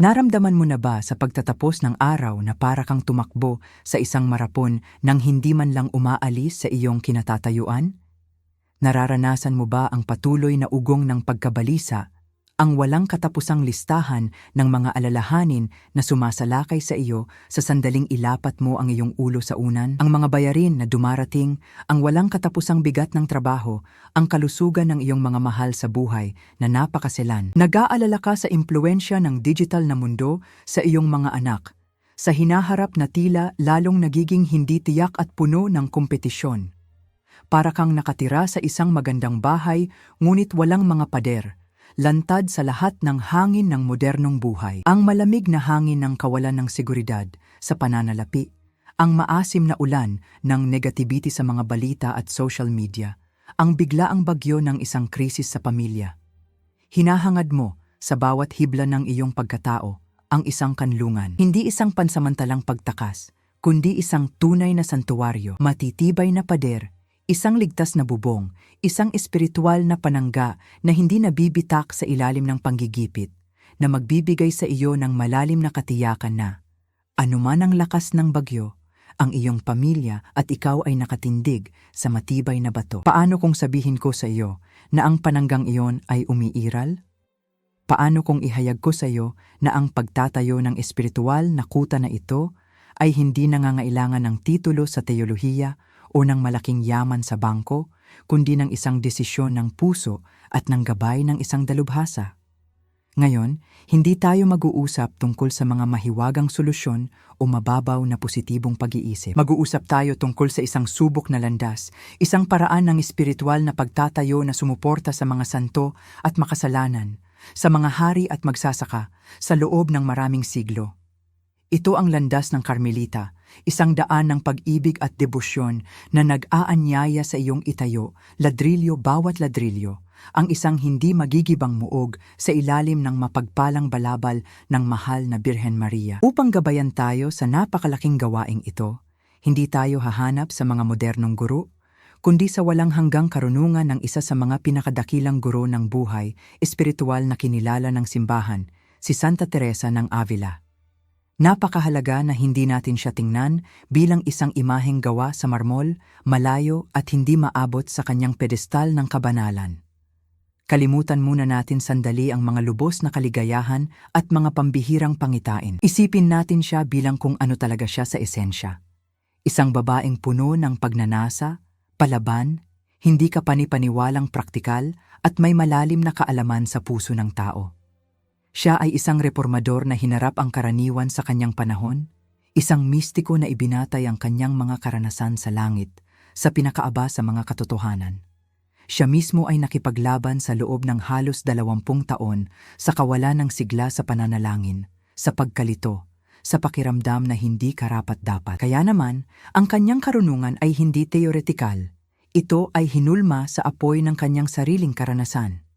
Naramdaman mo na ba sa pagtatapos ng araw na para kang tumakbo sa isang marapon nang hindi man lang umaalis sa iyong kinatatayuan? Nararanasan mo ba ang patuloy na ugong ng pagkabalisa, ang walang katapusang listahan ng mga alalahanin na sumasalakay sa iyo sa sandaling ilapat mo ang iyong ulo sa unan, ang mga bayarin na dumarating, ang walang katapusang bigat ng trabaho, ang kalusugan ng iyong mga mahal sa buhay na napakaselan. Nag-aalala ka sa impluensya ng digital na mundo sa iyong mga anak, sa hinaharap na tila lalong nagiging hindi tiyak at puno ng kompetisyon. Para kang nakatira sa isang magandang bahay ngunit walang mga pader, lantad sa lahat ng hangin ng modernong buhay. Ang malamig na hangin ng kawalan ng seguridad sa pananalapi, ang maasim na ulan ng negativity sa mga balita at social media, ang biglaang bagyo ng isang krisis sa pamilya. Hinahangad mo sa bawat hibla ng iyong pagkatao ang isang kanlungan, hindi isang pansamantalang pagtakas, kundi isang tunay na santuwaryo, matitibay na pader, isang ligtas na bubong, isang espiritual na panangga na hindi nabibitak sa ilalim ng panggigipit, na magbibigay sa iyo ng malalim na katiyakan na, anuman ang lakas ng bagyo, ang iyong pamilya at ikaw ay nakatindig sa matibay na bato. Paano kung sabihin ko sa iyo na ang pananggang iyon ay umiiral? Paano kung ihayag ko sa iyo na ang pagtatayo ng espiritual na kuta na ito ay hindi nangangailangan ng titulo sa teolohiya o ng malaking yaman sa bangko, kundi ng isang desisyon ng puso at ng gabay ng isang dalubhasa? Ngayon, hindi tayo mag-uusap tungkol sa mga mahiwagang solusyon o mababaw na positibong pag-iisip. Mag-uusap tayo tungkol sa isang subok na landas, isang paraan ng espiritual na pagtatayo na sumuporta sa mga santo at makasalanan, sa mga hari at magsasaka, sa loob ng maraming siglo. Ito ang landas ng Karmelita, isang daan ng pag-ibig at debosyon na nag-aanyaya sa iyong itayo, ladrilyo bawat ladrilyo, ang isang hindi magigibang muog sa ilalim ng mapagpalang balabal ng mahal na Birhen Maria. Upang gabayan tayo sa napakalaking gawaing ito, hindi tayo hahanap sa mga modernong guro, kundi sa walang hanggang karunungan ng isa sa mga pinakadakilang guro ng buhay, espiritual na kinilala ng simbahan, si Santa Teresa ng Avila. Napakahalaga na hindi natin siya tingnan bilang isang imaheng gawa sa marmol, malayo at hindi maabot sa kanyang pedestal ng kabanalan. Kalimutan muna natin sandali ang mga lubos na kaligayahan at mga pambihirang pangitain. Isipin natin siya bilang kung ano talaga siya sa esensya. Isang babaeng puno ng pagnanasa, palaban, hindi ka panipaniwalang praktikal at may malalim na kaalaman sa puso ng tao. Siya ay isang reformador na hinarap ang karaniwan sa kanyang panahon, isang mistiko na ibinatay ang kanyang mga karanasan sa langit, sa pinakaaba sa mga katotohanan. Siya mismo ay nakipaglaban sa loob ng halos dalawampung taon sa kawalan ng sigla sa pananalangin, sa pagkalito, sa pakiramdam na hindi karapat-dapat. Kaya naman, ang kanyang karunungan ay hindi teoretikal. Ito ay hinulma sa apoy ng kanyang sariling karanasan.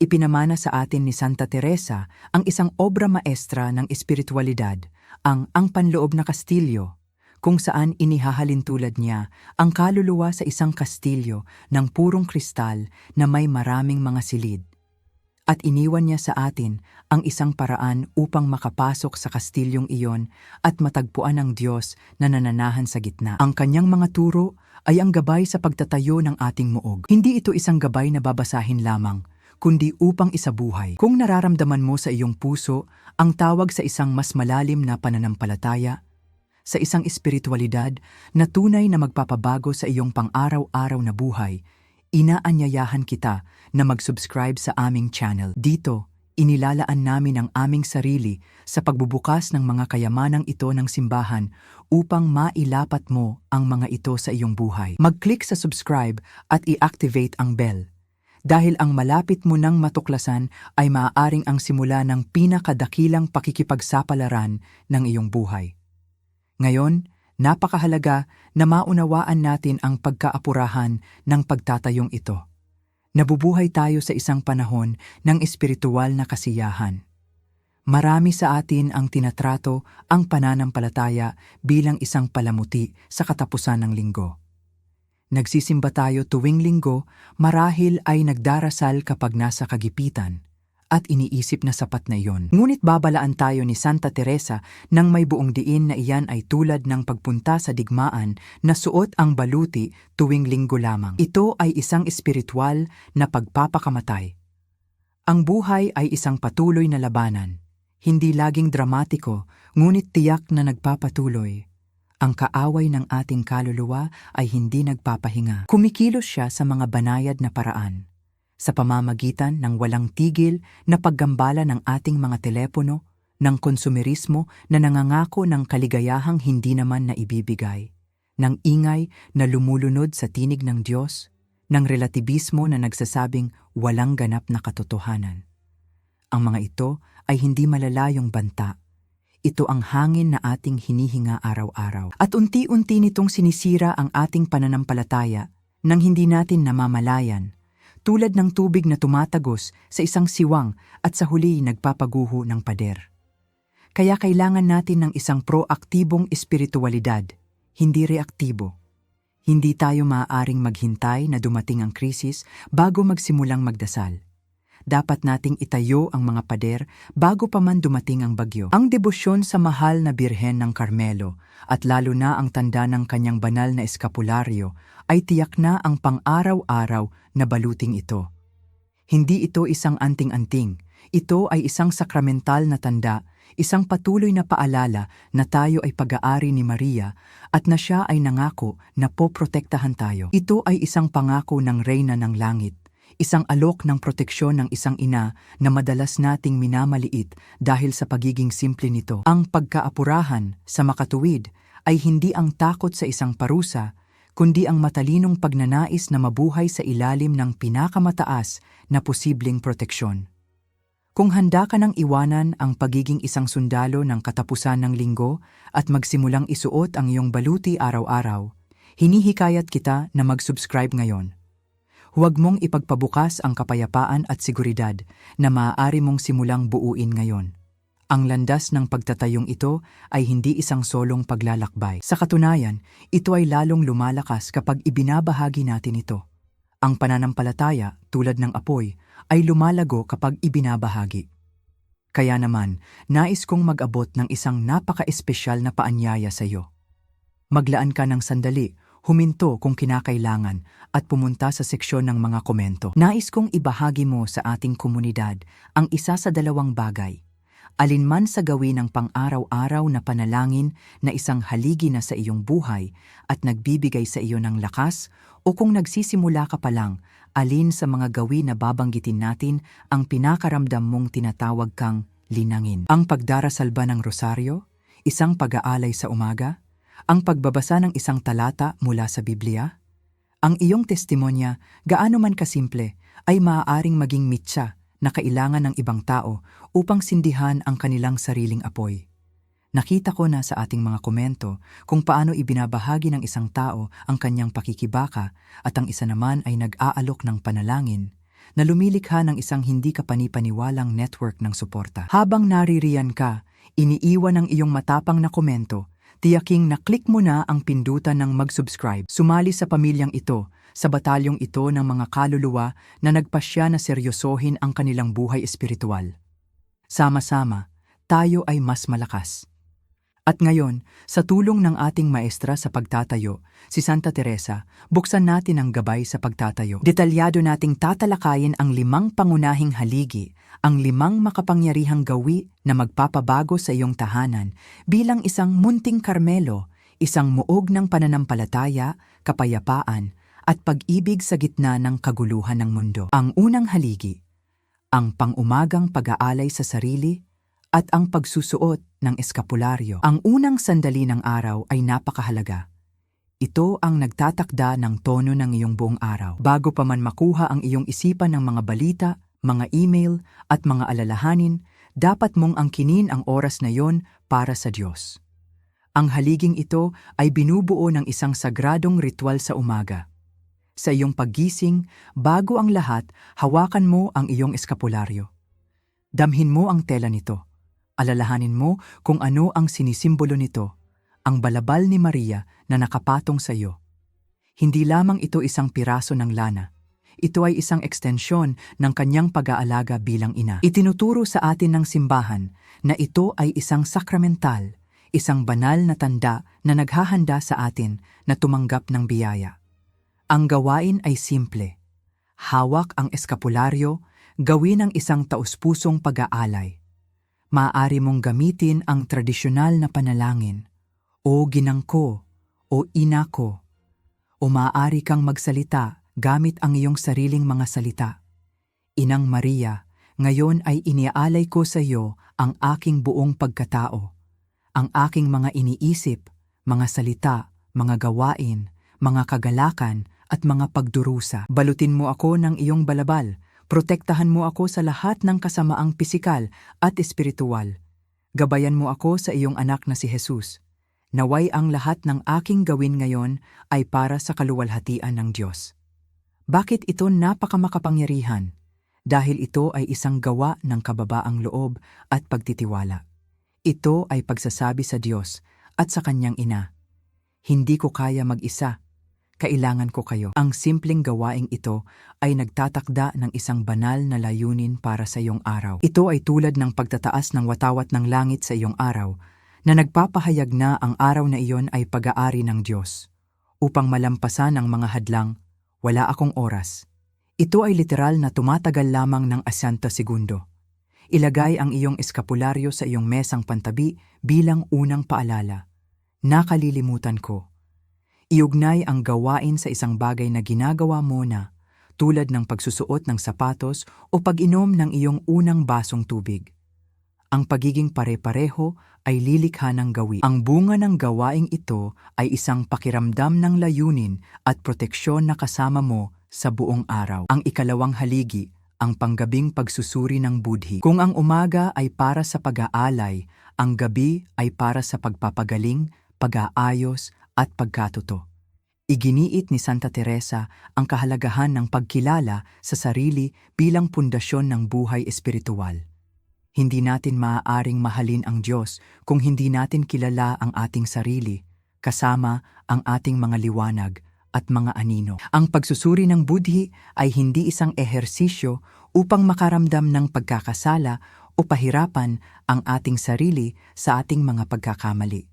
Ipinamana sa atin ni Santa Teresa ang isang obra maestra ng espiritualidad, ang Ang Panloob na Kastilyo, kung saan inihahalin tulad niya ang kaluluwa sa isang kastilyo ng purong kristal na may maraming mga silid. At iniwan niya sa atin ang isang paraan upang makapasok sa kastilyong iyon at matagpuan ang Diyos na nananahan sa gitna. Ang kanyang mga turo ay ang gabay sa pagtatayo ng ating muog. Hindi ito isang gabay na babasahin lamang, kundi upang isabuhay. Kung nararamdaman mo sa iyong puso ang tawag sa isang mas malalim na pananampalataya, sa isang espiritualidad na tunay na magpapabago sa iyong pang-araw-araw na buhay, inaanyayahan kita na mag-subscribe sa aming channel. Dito, inilalaan namin ang aming sarili sa pagbubukas ng mga kayamanang ito ng simbahan upang mailapat mo ang mga ito sa iyong buhay. Mag-click sa subscribe at i-activate ang bell. Dahil ang malapit mo nang matuklasan ay maaaring ang simula ng pinakadakilang pakikipagsapalaran ng iyong buhay. Ngayon, napakahalaga na maunawaan natin ang pagkaapurahan ng pagtatayong ito. Nabubuhay tayo sa isang panahon ng espiritual na kasiyahan. Marami sa atin ang tinatrato ang pananampalataya bilang isang palamuti sa katapusan ng linggo. Nagsisimba tayo tuwing linggo marahil ay nagdarasal kapag nasa kagipitan, at iniisip na sapat na iyon. Ngunit babalaan tayo ni Santa Teresa nang may buong diin na iyan ay tulad ng pagpunta sa digmaan na suot ang baluti tuwing linggo lamang. Ito ay isang espiritual na pagpapakamatay. Ang buhay ay isang patuloy na labanan, hindi laging dramatiko, ngunit tiyak na nagpapatuloy. Ang kaaway ng ating kaluluwa ay hindi nagpapahinga. Kumikilos siya sa mga banayad na paraan sa pamamagitan ng walang tigil na paggambala ng ating mga telepono, ng konsumerismo na nangangako ng kaligayahang hindi naman na ibibigay, ng ingay na lumulunod sa tinig ng Diyos, ng relatibismo na nagsasabing walang ganap na katotohanan. Ang mga ito ay hindi malalayong banta. Ito ang hangin na ating hinihinga araw-araw. At unti-unti nitong sinisira ang ating pananampalataya nang hindi natin namamalayan tulad ng tubig na tumatagos sa isang siwang at sa huli nagpapaguho ng pader. Kaya kailangan natin ng isang proaktibong espiritualidad, hindi reaktibo. Hindi tayo maaaring maghintay na dumating ang krisis bago magsimulang magdasal. Dapat nating itayo ang mga pader bago pa man dumating ang bagyo. Ang debosyon sa mahal na Birhen ng Carmelo at lalo na ang tanda ng kanyang banal na eskapularyo ay tiyak na ang pang-araw-araw na baluting ito. Hindi ito isang anting-anting, ito ay isang sakramental na tanda, isang patuloy na paalala na tayo ay pag-aari ni Maria at na siya ay nangako na poprotektahan tayo. Ito ay isang pangako ng Reyna ng Langit, isang alok ng proteksyon ng isang ina na madalas nating minamaliit dahil sa pagiging simple nito. Ang pagkaapurahan sa makatuwid ay hindi ang takot sa isang parusa, kundi ang matalinong pagnanais na mabuhay sa ilalim ng pinakamataas na posibleng proteksyon. Kung handa ka ng iwanan ang pagiging isang sundalo ng katapusan ng linggo at magsimulang isuot ang iyong baluti araw-araw, hinihikayat kita na mag-subscribe ngayon. Huwag mong ipagpabukas ang kapayapaan at seguridad na maaari mong simulang buuin ngayon. Ang landas ng pagtatayong ito ay hindi isang solong paglalakbay. Sa katunayan, ito ay lalong lumalakas kapag ibinabahagi natin ito. Ang pananampalataya, tulad ng apoy, ay lumalago kapag ibinabahagi. Kaya naman, nais kong mag-abot ng isang napaka-espesyal na paanyaya sa iyo. Maglaan ka ng sandali, huminto kung kinakailangan at pumunta sa seksyon ng mga komento. Nais kong ibahagi mo sa ating komunidad ang isa sa dalawang bagay – alinman sa gawin ng pang-araw-araw na panalangin na isang haligi na sa iyong buhay at nagbibigay sa iyo ng lakas o kung nagsisimula ka pa lang, alin sa mga gawin na babanggitin natin ang pinakaramdam mong tinatawag kang linangin. Ang pagdarasal ba ng rosaryo? Isang pag-aalay sa umaga? Ang pagbabasa ng isang talata mula sa Biblia? Ang iyong testimonya, gaano man kasimple, ay maaaring maging mitsa na kailangan ng ibang tao upang sindihan ang kanilang sariling apoy. Nakita ko na sa ating mga komento kung paano ibinabahagi ng isang tao ang kanyang pakikibaka at ang isa naman ay nag-aalok ng panalangin na lumilikha ng isang hindi kapanipaniwalang network ng suporta. Habang naririyan ka, iniiwan ng iyong matapang na komento, tiyaking na-click mo na ang pindutan ng mag-subscribe. Sumali sa pamilyang ito sa batalyong ito ng mga kaluluwa na nagpasya na seryosohin ang kanilang buhay espiritual. Sama-sama, tayo ay mas malakas. At ngayon, sa tulong ng ating maestra sa pagtatayo, si Santa Teresa, buksan natin ang gabay sa pagtatayo. Detalyado nating tatalakayin ang limang pangunahing haligi, ang limang makapangyarihang gawi na magpapabago sa iyong tahanan bilang isang munting karmelo, isang muog ng pananampalataya, kapayapaan, at pag-ibig sa gitna ng kaguluhan ng mundo. Ang unang haligi, ang pangumagang pag-aalay sa sarili at ang pagsusuot ng eskapularyo. Ang unang sandali ng araw ay napakahalaga. Ito ang nagtatakda ng tono ng iyong buong araw. Bago pa man makuha ang iyong isipan ng mga balita, mga email at mga alalahanin, dapat mong angkinin ang oras na yon para sa Diyos. Ang haliging ito ay binubuo ng isang sagradong ritual sa umaga sa iyong paggising, bago ang lahat, hawakan mo ang iyong eskapularyo. Damhin mo ang tela nito. Alalahanin mo kung ano ang sinisimbolo nito, ang balabal ni Maria na nakapatong sa iyo. Hindi lamang ito isang piraso ng lana. Ito ay isang ekstensyon ng kanyang pag-aalaga bilang ina. Itinuturo sa atin ng simbahan na ito ay isang sakramental, isang banal na tanda na naghahanda sa atin na tumanggap ng biyaya. Ang gawain ay simple. Hawak ang eskapularyo, gawin ang isang taus-pusong pag-aalay. Maaari mong gamitin ang tradisyonal na panalangin, o ginang ko, o ina ko, o maaari kang magsalita gamit ang iyong sariling mga salita. Inang Maria, ngayon ay iniaalay ko sa iyo ang aking buong pagkatao, ang aking mga iniisip, mga salita, mga gawain, mga kagalakan, at mga pagdurusa. Balutin mo ako ng iyong balabal, protektahan mo ako sa lahat ng kasamaang pisikal at espiritual. Gabayan mo ako sa iyong anak na si Jesus. Naway ang lahat ng aking gawin ngayon ay para sa kaluwalhatian ng Diyos. Bakit ito napakamakapangyarihan? Dahil ito ay isang gawa ng kababaang loob at pagtitiwala. Ito ay pagsasabi sa Diyos at sa kanyang ina. Hindi ko kaya mag-isa. Kailangan ko kayo. Ang simpleng gawaing ito ay nagtatakda ng isang banal na layunin para sa iyong araw. Ito ay tulad ng pagtataas ng watawat ng langit sa iyong araw na nagpapahayag na ang araw na iyon ay pag-aari ng Diyos. Upang malampasan ang mga hadlang, wala akong oras. Ito ay literal na tumatagal lamang ng asyanta segundo. Ilagay ang iyong eskapularyo sa iyong mesang pantabi bilang unang paalala. Nakalilimutan ko. Iugnay ang gawain sa isang bagay na ginagawa mo na, tulad ng pagsusuot ng sapatos o pag-inom ng iyong unang basong tubig. Ang pagiging pare-pareho ay lilikha ng gawi. Ang bunga ng gawaing ito ay isang pakiramdam ng layunin at proteksyon na kasama mo sa buong araw. Ang ikalawang haligi, ang panggabing pagsusuri ng budhi. Kung ang umaga ay para sa pag-aalay, ang gabi ay para sa pagpapagaling, pag-aayos at pagkatuto. Iginiit ni Santa Teresa ang kahalagahan ng pagkilala sa sarili bilang pundasyon ng buhay espiritual. Hindi natin maaaring mahalin ang Diyos kung hindi natin kilala ang ating sarili, kasama ang ating mga liwanag at mga anino. Ang pagsusuri ng budhi ay hindi isang ehersisyo upang makaramdam ng pagkakasala o pahirapan ang ating sarili sa ating mga pagkakamali.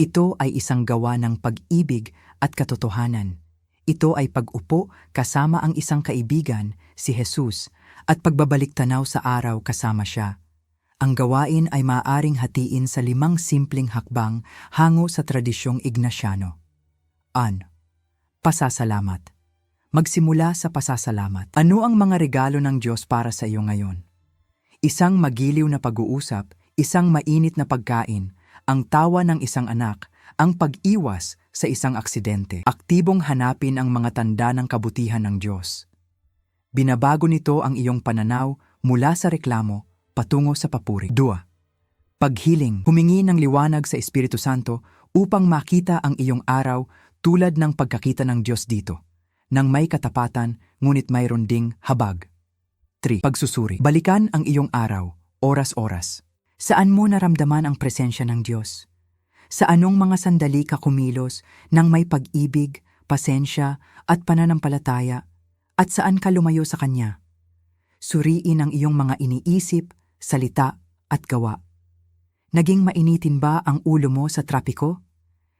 Ito ay isang gawa ng pag-ibig at katotohanan. Ito ay pag-upo kasama ang isang kaibigan, si Jesus, at pagbabalik tanaw sa araw kasama siya. Ang gawain ay maaaring hatiin sa limang simpleng hakbang hango sa tradisyong Ignaciano. An. Pasasalamat. Magsimula sa pasasalamat. Ano ang mga regalo ng Diyos para sa iyo ngayon? Isang magiliw na pag-uusap, isang mainit na pagkain, ang tawa ng isang anak, ang pag-iwas sa isang aksidente. Aktibong hanapin ang mga tanda ng kabutihan ng Diyos. Binabago nito ang iyong pananaw mula sa reklamo patungo sa papuri. 2. Paghiling, humingi ng liwanag sa Espiritu Santo upang makita ang iyong araw tulad ng pagkakita ng Diyos dito, nang may katapatan ngunit mayroon ding habag. 3. Pagsusuri, balikan ang iyong araw, oras-oras. Saan mo naramdaman ang presensya ng Diyos? Sa anong mga sandali ka kumilos nang may pag-ibig, pasensya at pananampalataya at saan ka lumayo sa Kanya? Suriin ang iyong mga iniisip, salita at gawa. Naging mainitin ba ang ulo mo sa trapiko?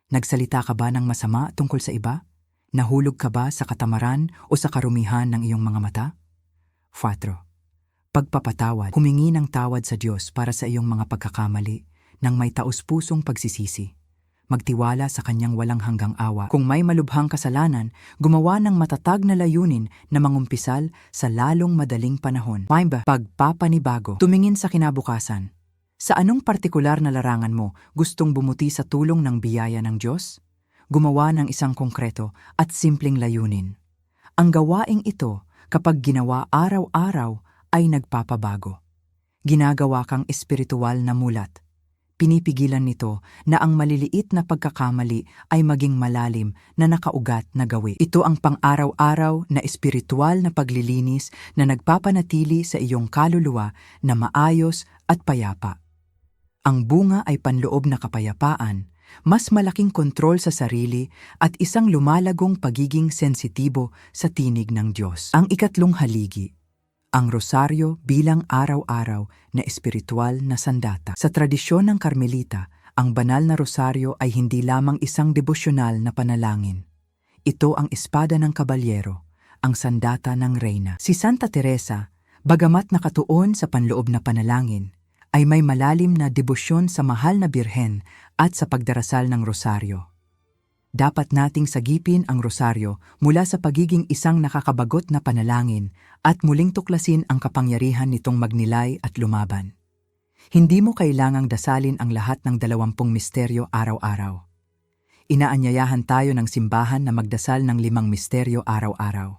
Nagsalita ka ba ng masama tungkol sa iba? Nahulog ka ba sa katamaran o sa karumihan ng iyong mga mata? 4. Pagpapatawad, humingi ng tawad sa Diyos para sa iyong mga pagkakamali nang may taus-pusong pagsisisi. Magtiwala sa kanyang walang hanggang awa. Kung may malubhang kasalanan, gumawa ng matatag na layunin na mangumpisal sa lalong madaling panahon. Paimba, pagpapanibago, tumingin sa kinabukasan. Sa anong partikular na larangan mo gustong bumuti sa tulong ng biyaya ng Diyos? Gumawa ng isang konkreto at simpleng layunin. Ang gawaing ito, kapag ginawa araw-araw, ay nagpapabago. Ginagawa kang espiritual na mulat. Pinipigilan nito na ang maliliit na pagkakamali ay maging malalim na nakaugat na gawi. Ito ang pang-araw-araw na espiritual na paglilinis na nagpapanatili sa iyong kaluluwa na maayos at payapa. Ang bunga ay panloob na kapayapaan mas malaking kontrol sa sarili at isang lumalagong pagiging sensitibo sa tinig ng Diyos. Ang ikatlong haligi, ang rosaryo bilang araw-araw na espiritual na sandata. Sa tradisyon ng Karmelita, ang banal na rosaryo ay hindi lamang isang devosyonal na panalangin. Ito ang espada ng kabalyero, ang sandata ng reyna. Si Santa Teresa, bagamat nakatuon sa panloob na panalangin, ay may malalim na debosyon sa mahal na birhen at sa pagdarasal ng rosaryo. Dapat nating sagipin ang rosaryo mula sa pagiging isang nakakabagot na panalangin at muling tuklasin ang kapangyarihan nitong magnilay at lumaban. Hindi mo kailangang dasalin ang lahat ng dalawampung misteryo araw-araw. Inaanyayahan tayo ng simbahan na magdasal ng limang misteryo araw-araw.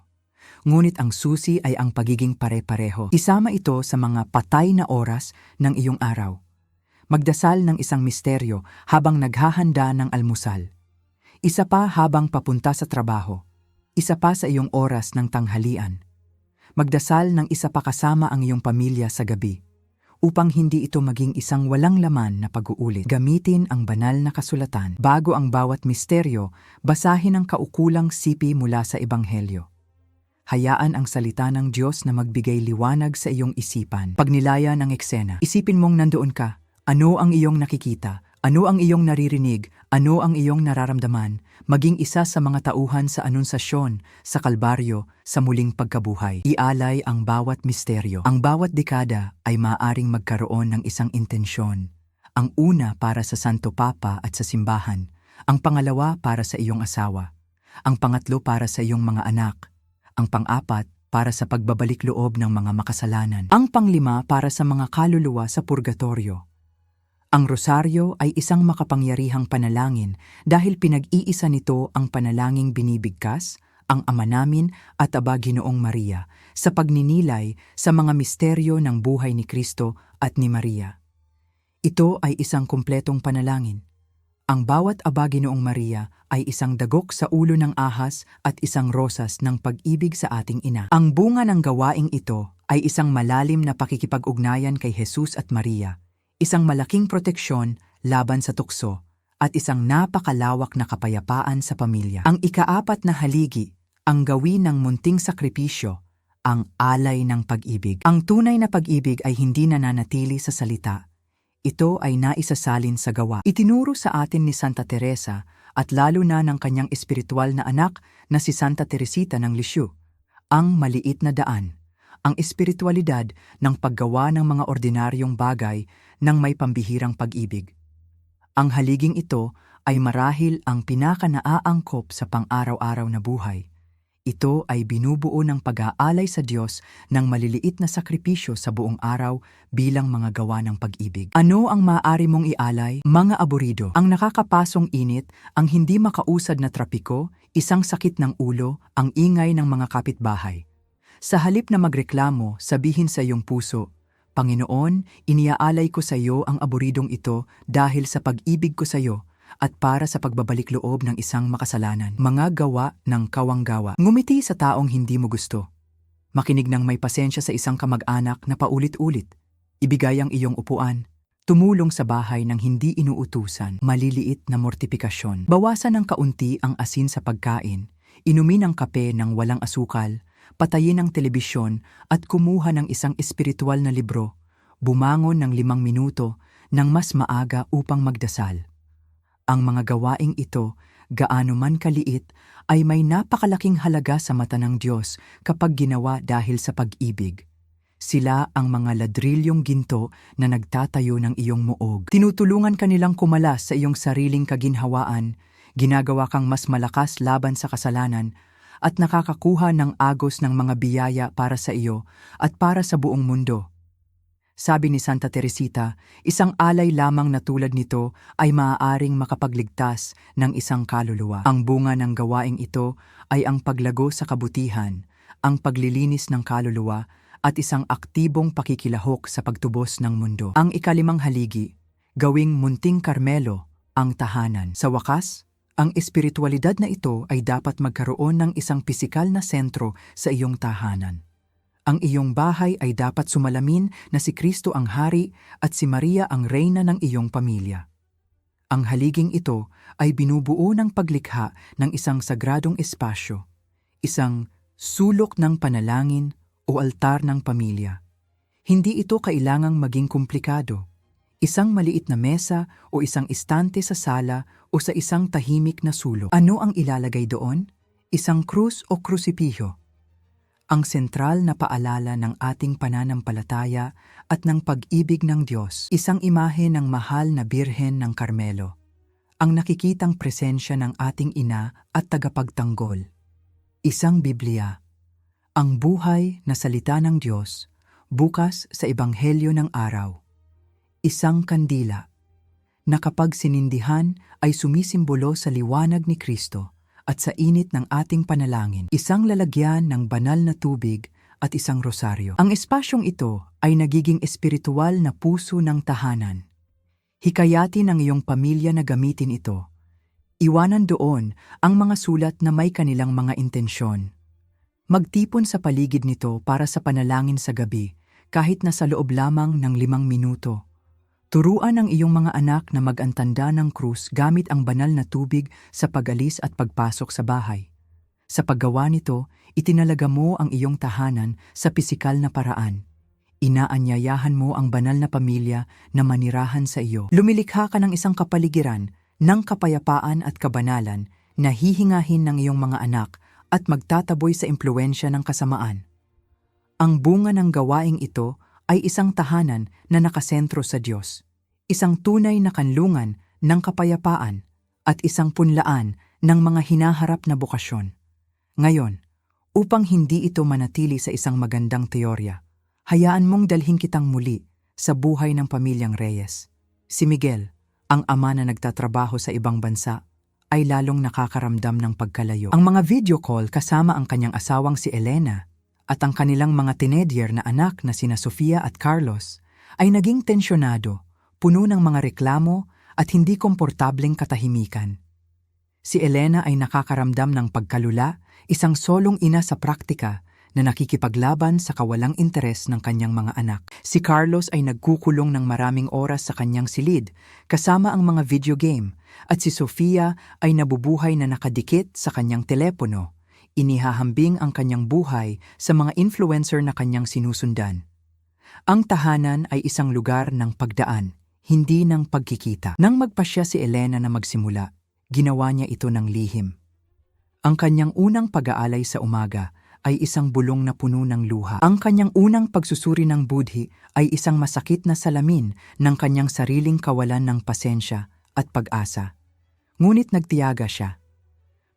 Ngunit ang susi ay ang pagiging pare-pareho. Isama ito sa mga patay na oras ng iyong araw. Magdasal ng isang misteryo habang naghahanda ng almusal. Isa pa habang papunta sa trabaho. Isa pa sa iyong oras ng tanghalian. Magdasal ng isa pa kasama ang iyong pamilya sa gabi upang hindi ito maging isang walang laman na pag-uulit. Gamitin ang banal na kasulatan. Bago ang bawat misteryo, basahin ang kaukulang sipi mula sa Ebanghelyo. Hayaan ang salita ng Diyos na magbigay liwanag sa iyong isipan. Pagnilaya ng eksena. Isipin mong nandoon ka. Ano ang iyong nakikita? Ano ang iyong naririnig? Ano ang iyong nararamdaman? Maging isa sa mga tauhan sa anunsasyon, sa kalbaryo, sa muling pagkabuhay. Ialay ang bawat misteryo. Ang bawat dekada ay maaring magkaroon ng isang intensyon. Ang una para sa Santo Papa at sa simbahan. Ang pangalawa para sa iyong asawa. Ang pangatlo para sa iyong mga anak. Ang pang-apat para sa pagbabalik loob ng mga makasalanan. Ang panglima para sa mga kaluluwa sa purgatorio. Ang rosaryo ay isang makapangyarihang panalangin dahil pinag-iisa nito ang panalangin binibigkas, ang Ama namin at Aba Ginoong Maria sa pagninilay sa mga misteryo ng buhay ni Kristo at ni Maria. Ito ay isang kumpletong panalangin. Ang bawat Aba Ginoong Maria ay isang dagok sa ulo ng ahas at isang rosas ng pag-ibig sa ating ina. Ang bunga ng gawaing ito ay isang malalim na pakikipag-ugnayan kay Jesus at Maria isang malaking proteksyon laban sa tukso, at isang napakalawak na kapayapaan sa pamilya. Ang ikaapat na haligi, ang gawin ng munting sakripisyo, ang alay ng pag-ibig. Ang tunay na pag-ibig ay hindi nananatili sa salita. Ito ay naisasalin sa gawa. Itinuro sa atin ni Santa Teresa at lalo na ng kanyang espiritual na anak na si Santa Teresita ng Lisieux, ang maliit na daan ang espiritualidad ng paggawa ng mga ordinaryong bagay ng may pambihirang pag-ibig. Ang haliging ito ay marahil ang pinaka-naaangkop sa pang-araw-araw na buhay. Ito ay binubuo ng pag-aalay sa Diyos ng maliliit na sakripisyo sa buong araw bilang mga gawa ng pag-ibig. Ano ang maaari mong ialay? Mga aburido, ang nakakapasong init, ang hindi makausad na trapiko, isang sakit ng ulo, ang ingay ng mga kapitbahay. Sa halip na magreklamo, sabihin sa iyong puso, Panginoon, iniaalay ko sa iyo ang aburidong ito dahil sa pag-ibig ko sa iyo at para sa pagbabalik loob ng isang makasalanan. Mga gawa ng kawanggawa. Ngumiti sa taong hindi mo gusto. Makinig ng may pasensya sa isang kamag-anak na paulit-ulit. Ibigay ang iyong upuan. Tumulong sa bahay ng hindi inuutusan. Maliliit na mortipikasyon. Bawasan ng kaunti ang asin sa pagkain. Inumin ang kape ng walang asukal patayin ang telebisyon at kumuha ng isang espiritual na libro, bumangon ng limang minuto ng mas maaga upang magdasal. Ang mga gawaing ito, gaano man kaliit, ay may napakalaking halaga sa mata ng Diyos kapag ginawa dahil sa pag-ibig. Sila ang mga ladrilyong ginto na nagtatayo ng iyong muog. Tinutulungan kanilang kumalas sa iyong sariling kaginhawaan, ginagawa kang mas malakas laban sa kasalanan at nakakakuha ng agos ng mga biyaya para sa iyo at para sa buong mundo. Sabi ni Santa Teresita, isang alay lamang na tulad nito ay maaaring makapagligtas ng isang kaluluwa. Ang bunga ng gawaing ito ay ang paglago sa kabutihan, ang paglilinis ng kaluluwa at isang aktibong pakikilahok sa pagtubos ng mundo. Ang ikalimang haligi, gawing munting karmelo ang tahanan. Sa wakas, ang espiritualidad na ito ay dapat magkaroon ng isang pisikal na sentro sa iyong tahanan. Ang iyong bahay ay dapat sumalamin na si Kristo ang hari at si Maria ang reyna ng iyong pamilya. Ang haliging ito ay binubuo ng paglikha ng isang sagradong espasyo, isang sulok ng panalangin o altar ng pamilya. Hindi ito kailangang maging komplikado. Isang maliit na mesa o isang istante sa sala o sa isang tahimik na sulok. Ano ang ilalagay doon? Isang krus o krusipiho. Ang sentral na paalala ng ating pananampalataya at ng pag-ibig ng Diyos. Isang imahe ng mahal na Birhen ng Carmelo. Ang nakikitang presensya ng ating ina at tagapagtanggol. Isang Biblia. Ang buhay na salita ng Diyos bukas sa Ebanghelyo ng Araw. Isang kandila na kapag sinindihan ay sumisimbolo sa liwanag ni Kristo at sa init ng ating panalangin. Isang lalagyan ng banal na tubig at isang rosaryo. Ang espasyong ito ay nagiging espiritual na puso ng tahanan. Hikayatin ang iyong pamilya na gamitin ito. Iwanan doon ang mga sulat na may kanilang mga intensyon. Magtipon sa paligid nito para sa panalangin sa gabi, kahit na sa loob lamang ng limang minuto. Turuan ang iyong mga anak na mag-antanda ng krus gamit ang banal na tubig sa pag-alis at pagpasok sa bahay. Sa paggawa nito, itinalaga mo ang iyong tahanan sa pisikal na paraan. Inaanyayahan mo ang banal na pamilya na manirahan sa iyo. Lumilikha ka ng isang kapaligiran ng kapayapaan at kabanalan na hihingahin ng iyong mga anak at magtataboy sa impluensya ng kasamaan. Ang bunga ng gawaing ito ay isang tahanan na nakasentro sa Diyos, isang tunay na kanlungan ng kapayapaan at isang punlaan ng mga hinaharap na bukasyon. Ngayon, upang hindi ito manatili sa isang magandang teorya, hayaan mong dalhin kitang muli sa buhay ng pamilyang Reyes. Si Miguel, ang ama na nagtatrabaho sa ibang bansa, ay lalong nakakaramdam ng pagkalayo. Ang mga video call kasama ang kanyang asawang si Elena at ang kanilang mga tinedyer na anak na sina Sofia at Carlos ay naging tensyonado, puno ng mga reklamo at hindi komportableng katahimikan. Si Elena ay nakakaramdam ng pagkalula, isang solong ina sa praktika na nakikipaglaban sa kawalang interes ng kanyang mga anak. Si Carlos ay nagkukulong ng maraming oras sa kanyang silid, kasama ang mga video game, at si Sofia ay nabubuhay na nakadikit sa kanyang telepono. Inihahambing ang kanyang buhay sa mga influencer na kanyang sinusundan. Ang tahanan ay isang lugar ng pagdaan, hindi ng pagkikita. Nang magpasya si Elena na magsimula, ginawa niya ito ng lihim. Ang kanyang unang pag-aalay sa umaga ay isang bulong na puno ng luha. Ang kanyang unang pagsusuri ng budhi ay isang masakit na salamin ng kanyang sariling kawalan ng pasensya at pag-asa. Ngunit nagtiyaga siya.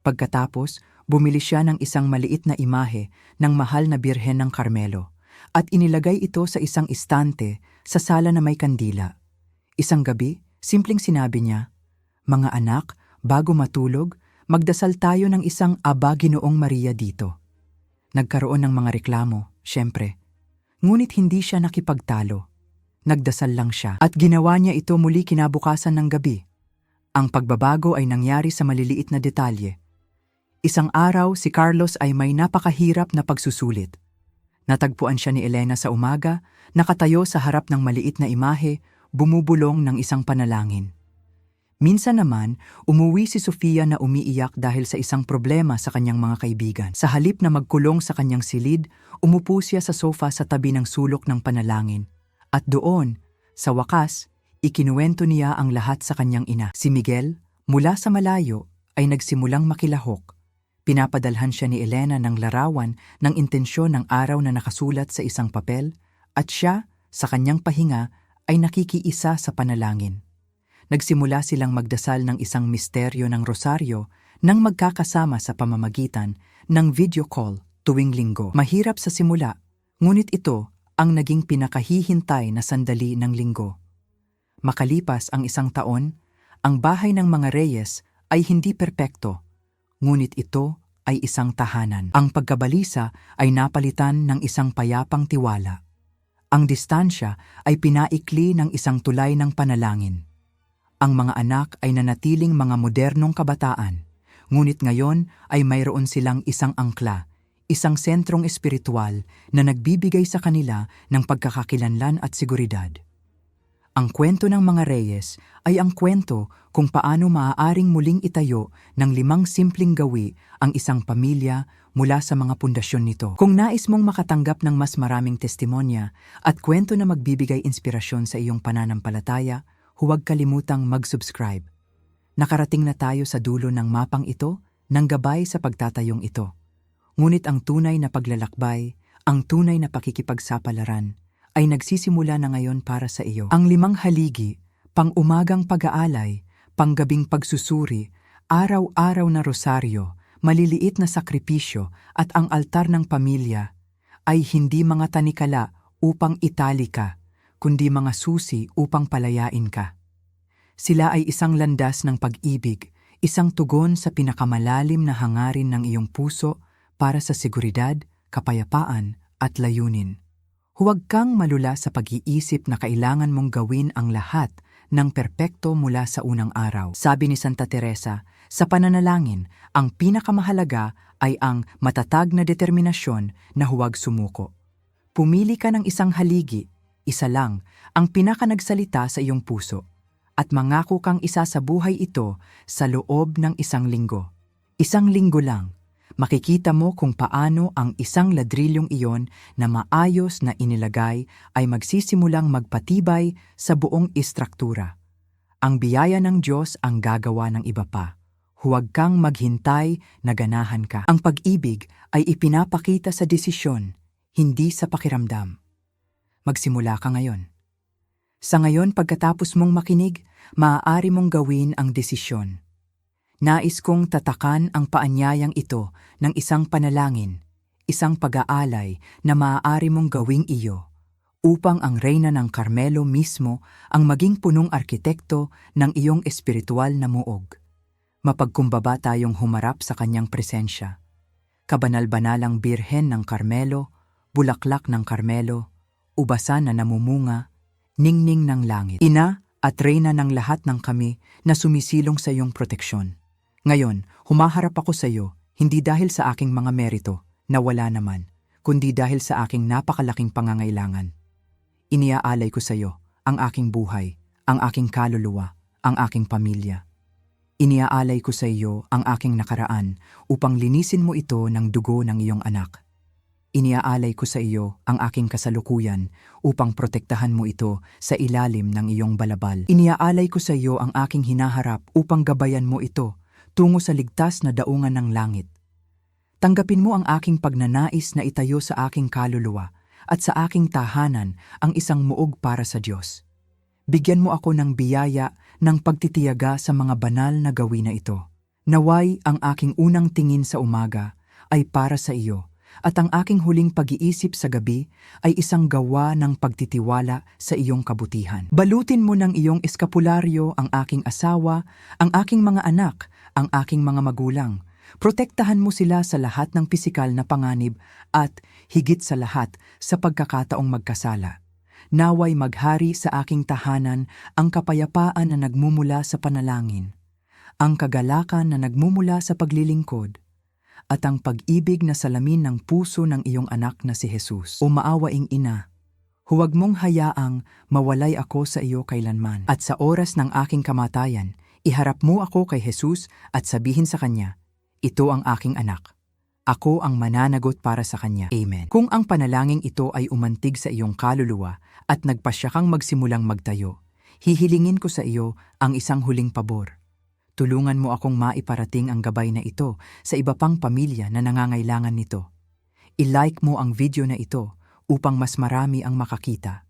Pagkatapos, bumili siya ng isang maliit na imahe ng mahal na Birhen ng Carmelo at inilagay ito sa isang istante sa sala na may kandila. Isang gabi, simpleng sinabi niya, Mga anak, bago matulog, magdasal tayo ng isang Aba Ginoong Maria dito. Nagkaroon ng mga reklamo, syempre. Ngunit hindi siya nakipagtalo. Nagdasal lang siya at ginawa niya ito muli kinabukasan ng gabi. Ang pagbabago ay nangyari sa maliliit na detalye. Isang araw si Carlos ay may napakahirap na pagsusulit. Natagpuan siya ni Elena sa umaga, nakatayo sa harap ng maliit na imahe, bumubulong ng isang panalangin. Minsan naman, umuwi si Sofia na umiiyak dahil sa isang problema sa kanyang mga kaibigan. Sa halip na magkulong sa kanyang silid, umupo siya sa sofa sa tabi ng sulok ng panalangin. At doon, sa wakas, ikinuwento niya ang lahat sa kanyang ina. Si Miguel, mula sa malayo, ay nagsimulang makilahok. Pinapadalhan siya ni Elena ng larawan ng intensyon ng araw na nakasulat sa isang papel at siya, sa kanyang pahinga, ay nakikiisa sa panalangin nagsimula silang magdasal ng isang misteryo ng rosaryo nang magkakasama sa pamamagitan ng video call tuwing linggo. Mahirap sa simula, ngunit ito ang naging pinakahihintay na sandali ng linggo. Makalipas ang isang taon, ang bahay ng mga Reyes ay hindi perpekto, ngunit ito ay isang tahanan. Ang pagkabalisa ay napalitan ng isang payapang tiwala. Ang distansya ay pinaikli ng isang tulay ng panalangin. Ang mga anak ay nanatiling mga modernong kabataan, ngunit ngayon ay mayroon silang isang angkla, isang sentrong espiritual na nagbibigay sa kanila ng pagkakakilanlan at seguridad. Ang kwento ng mga reyes ay ang kwento kung paano maaaring muling itayo ng limang simpleng gawi ang isang pamilya mula sa mga pundasyon nito. Kung nais mong makatanggap ng mas maraming testimonya at kwento na magbibigay inspirasyon sa iyong pananampalataya, huwag kalimutang mag-subscribe. Nakarating na tayo sa dulo ng mapang ito ng gabay sa pagtatayong ito. Ngunit ang tunay na paglalakbay, ang tunay na pakikipagsapalaran, ay nagsisimula na ngayon para sa iyo. Ang limang haligi, pang-umagang pag-aalay, panggabing pagsusuri, araw-araw na rosaryo, maliliit na sakripisyo at ang altar ng pamilya ay hindi mga tanikala upang itali ka, kundi mga susi upang palayain ka. Sila ay isang landas ng pag-ibig, isang tugon sa pinakamalalim na hangarin ng iyong puso para sa seguridad, kapayapaan at layunin. Huwag kang malula sa pag-iisip na kailangan mong gawin ang lahat ng perpekto mula sa unang araw. Sabi ni Santa Teresa, sa pananalangin, ang pinakamahalaga ay ang matatag na determinasyon na huwag sumuko. Pumili ka ng isang haligi, isa lang, ang pinakanagsalita sa iyong puso, at mangako kang isa sa buhay ito sa loob ng isang linggo. Isang linggo lang, makikita mo kung paano ang isang ladrilyong iyon na maayos na inilagay ay magsisimulang magpatibay sa buong istruktura. Ang biyaya ng Diyos ang gagawa ng iba pa. Huwag kang maghintay na ganahan ka. Ang pag-ibig ay ipinapakita sa desisyon, hindi sa pakiramdam. Magsimula ka ngayon. Sa ngayon pagkatapos mong makinig, maaari mong gawin ang desisyon. Nais kong tatakan ang paanyayang ito ng isang panalangin, isang pag-aalay na maaari mong gawing iyo, upang ang reyna ng Carmelo mismo ang maging punong arkitekto ng iyong espiritual na muog. Mapagkumbaba tayong humarap sa kanyang presensya. Kabanal-banalang birhen ng Carmelo, bulaklak ng Carmelo, ubasan na namumunga, ningning ng langit. Ina at reyna ng lahat ng kami na sumisilong sa iyong proteksyon. Ngayon, humaharap ako sa iyo, hindi dahil sa aking mga merito, na wala naman, kundi dahil sa aking napakalaking pangangailangan. Iniaalay ko sa iyo ang aking buhay, ang aking kaluluwa, ang aking pamilya. Iniaalay ko sa iyo ang aking nakaraan upang linisin mo ito ng dugo ng iyong anak. Iniaalay ko sa iyo ang aking kasalukuyan upang protektahan mo ito sa ilalim ng iyong balabal. Iniaalay ko sa iyo ang aking hinaharap upang gabayan mo ito tungo sa ligtas na daungan ng langit. Tanggapin mo ang aking pagnanais na itayo sa aking kaluluwa at sa aking tahanan ang isang muog para sa Diyos. Bigyan mo ako ng biyaya ng pagtitiyaga sa mga banal na gawin na ito. Naway ang aking unang tingin sa umaga ay para sa iyo at ang aking huling pag-iisip sa gabi ay isang gawa ng pagtitiwala sa iyong kabutihan. Balutin mo ng iyong eskapularyo ang aking asawa, ang aking mga anak, ang aking mga magulang. Protektahan mo sila sa lahat ng pisikal na panganib at, higit sa lahat, sa pagkakataong magkasala. Naway maghari sa aking tahanan ang kapayapaan na nagmumula sa panalangin, ang kagalakan na nagmumula sa paglilingkod, at ang pag-ibig na salamin ng puso ng iyong anak na si Jesus. O maawaing ina, huwag mong hayaang mawalay ako sa iyo kailanman. At sa oras ng aking kamatayan, iharap mo ako kay Jesus at sabihin sa Kanya, Ito ang aking anak. Ako ang mananagot para sa Kanya. Amen. Kung ang panalangin ito ay umantig sa iyong kaluluwa at nagpasya kang magsimulang magtayo, hihilingin ko sa iyo ang isang huling pabor. Tulungan mo akong maiparating ang gabay na ito sa iba pang pamilya na nangangailangan nito. I-like mo ang video na ito upang mas marami ang makakita.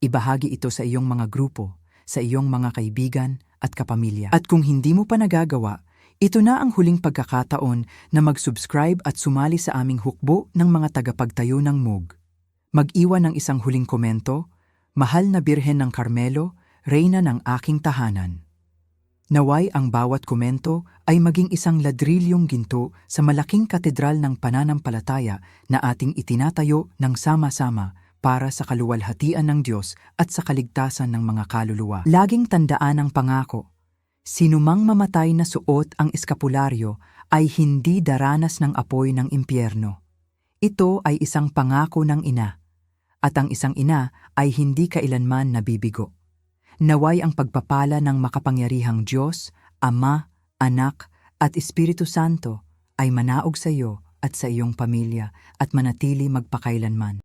Ibahagi ito sa iyong mga grupo, sa iyong mga kaibigan at kapamilya. At kung hindi mo pa nagagawa, ito na ang huling pagkakataon na mag-subscribe at sumali sa aming hukbo ng mga tagapagtayo ng MUG. Mag-iwan ng isang huling komento, Mahal na Birhen ng Carmelo, Reyna ng aking tahanan. Naway ang bawat komento ay maging isang ladrilyong ginto sa malaking katedral ng pananampalataya na ating itinatayo ng sama-sama para sa kaluwalhatian ng Diyos at sa kaligtasan ng mga kaluluwa. Laging tandaan ang pangako. Sinumang mamatay na suot ang eskapularyo ay hindi daranas ng apoy ng impyerno. Ito ay isang pangako ng ina, at ang isang ina ay hindi kailanman nabibigo. Naway ang pagpapala ng makapangyarihang Diyos, Ama, Anak, at Espiritu Santo ay manaog sa iyo at sa iyong pamilya at manatili magpakailanman.